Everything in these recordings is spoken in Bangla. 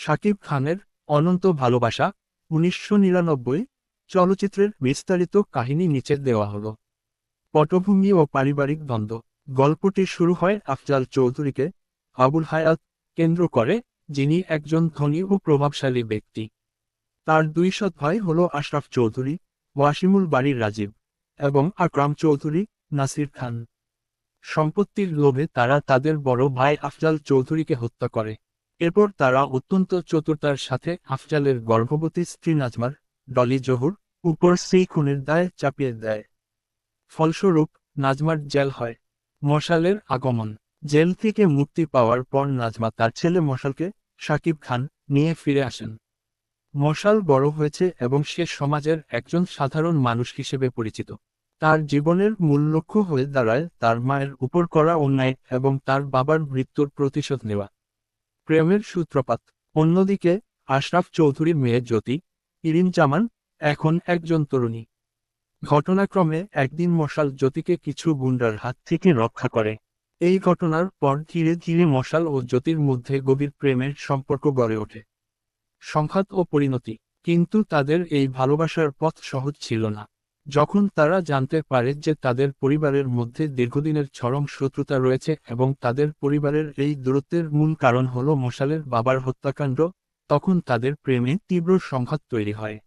শাকিব খানের অনন্ত ভালোবাসা উনিশশো নিরানব্বই চলচ্চিত্রের বিস্তারিত কাহিনী নিচে দেওয়া হলো। পটভূমি ও পারিবারিক দ্বন্দ্ব। গল্পটি শুরু হয় আফজাল চৌধুরীকে আবুল হায়াত কেন্দ্র করে, যিনি একজন ধনী ও প্রভাবশালী ব্যক্তি। তার দুই সৎ ভাই হল আশরাফ চৌধুরী, ওয়াসিমুল বাড়ির রাজীব এবং আকরাম চৌধুরী, নাসির খান। সম্পত্তির লোভে তারা তাদের বড় ভাই আফজাল চৌধুরীকে হত্যা করে। এরপর তারা অত্যন্ত চতুরতার সাথে আফজালের গর্ভবতী স্ত্রী নাজমার, ডলি জহুর, উপর সেই খুনের দায় চাপিয়ে দেয়। ফলস্বরূপ, নাজমার জেল হয়। মশালের আগমন। জেল থেকে মুক্তি পাওয়ার পর নাজমা তার ছেলে মশালকে সাকিব খান নিয়ে ফিরে আসেন। মশাল বড় হয়েছে এবং সে সমাজের একজন সাধারণ মানুষ হিসেবে পরিচিত। তার জীবনের মূল লক্ষ্য হয়ে দাঁড়ায় তার মায়ের উপর করা অন্যায় এবং তার বাবার মৃত্যুর প্রতিশোধ নেওয়া। প্রেমের সূত্রপাত। অন্যদিকে, আশরাফ চৌধুরীর মেয়ে জ্যোতি, ইরিন জামান, এখন একজন তরুণী। ঘটনাক্রমে একদিন মশাল জ্যোতিকে কিছু গুন্ডার হাত থেকে রক্ষা করে। এই ঘটনার পর ধীরে ধীরে মশাল ও জ্যোতির মধ্যে গভীর প্রেমের সম্পর্ক গড়ে ওঠে। সংঘাত ও পরিণতি। কিন্তু তাদের এই ভালোবাসার পথ সহজ ছিল না। যখন তারা জানতে পারে যে তাদের পরিবারের মধ্যে দীর্ঘদিনের চরম শত্রুতা রয়েছে এবং তাদের পরিবারের এই দূরত্বের মূল কারণ হল মশালের বাবার হত্যাকাণ্ড, তখন তাদের প্রেমে তীব্র সংঘাত তৈরি হয়।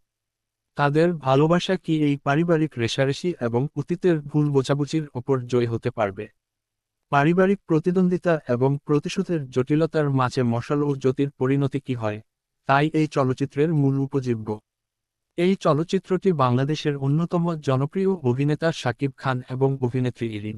তাদের ভালোবাসা কি এই পারিবারিক রেশারেশি এবং অতীতের ভুল বোঝাবুঝির ওপর জয় হতে পারবে? পারিবারিক প্রতিদ্বন্দ্বিতা এবং প্রতিশোধের জটিলতার মাঝে মশাল ও জ্যোতির পরিণতি কি হয়? তাই এই চলচ্চিত্রের মূল উপজীব্য। এই চলচ্চিত্রটি বাংলাদেশের অন্যতম জনপ্রিয় অভিনেতা শাকিব খান এবং অভিনেত্রী ইরিন।